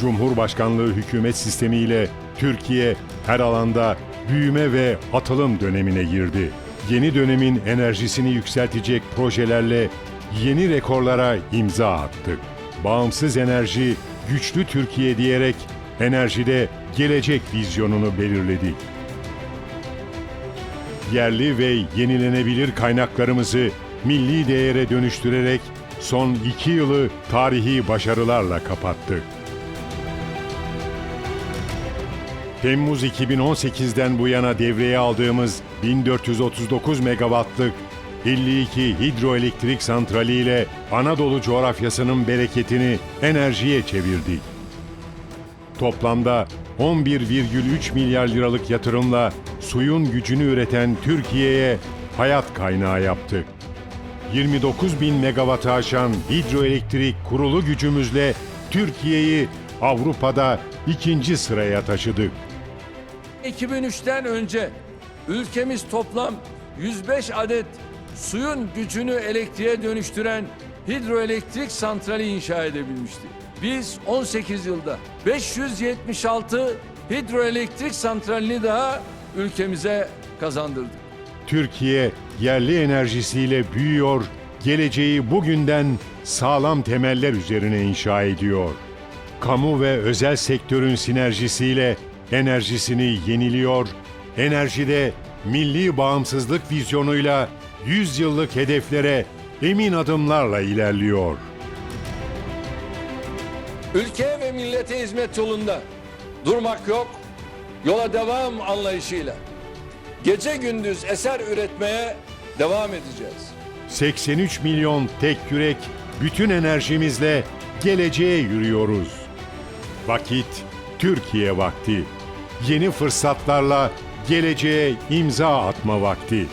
Cumhurbaşkanlığı hükümet sistemiyle Türkiye her alanda büyüme ve atılım dönemine girdi. Yeni dönemin enerjisini yükseltecek projelerle yeni rekorlara imza attık. Bağımsız enerji, güçlü Türkiye diyerek enerjide gelecek vizyonunu belirledik. Yerli ve yenilenebilir kaynaklarımızı milli değere dönüştürerek son iki yılı tarihi başarılarla kapattık. Temmuz 2018'den bu yana devreye aldığımız 1439 megawattlık 52 hidroelektrik santrali ile Anadolu coğrafyasının bereketini enerjiye çevirdik. Toplamda 11,3 milyar liralık yatırımla suyun gücünü üreten Türkiye'ye hayat kaynağı yaptık. 29 bin megawattı aşan hidroelektrik kurulu gücümüzle Türkiye'yi Avrupa'da ikinci sıraya taşıdık. 2003'ten önce ülkemiz toplam 105 adet suyun gücünü elektriğe dönüştüren hidroelektrik santrali inşa edebilmişti. Biz 18 yılda 576 hidroelektrik santralini daha ülkemize kazandırdık. Türkiye yerli enerjisiyle büyüyor, geleceği bugünden sağlam temeller üzerine inşa ediyor. Kamu ve özel sektörün sinerjisiyle enerjisini yeniliyor, enerjide milli bağımsızlık vizyonuyla 100 yıllık hedeflere emin adımlarla ilerliyor. Ülkeye ve millete hizmet yolunda durmak yok, yola devam anlayışıyla gece gündüz eser üretmeye devam edeceğiz. 83 milyon tek yürek, bütün enerjimizle geleceğe yürüyoruz. Vakit Türkiye vakti. Yeni fırsatlarla geleceğe imza atma vakti.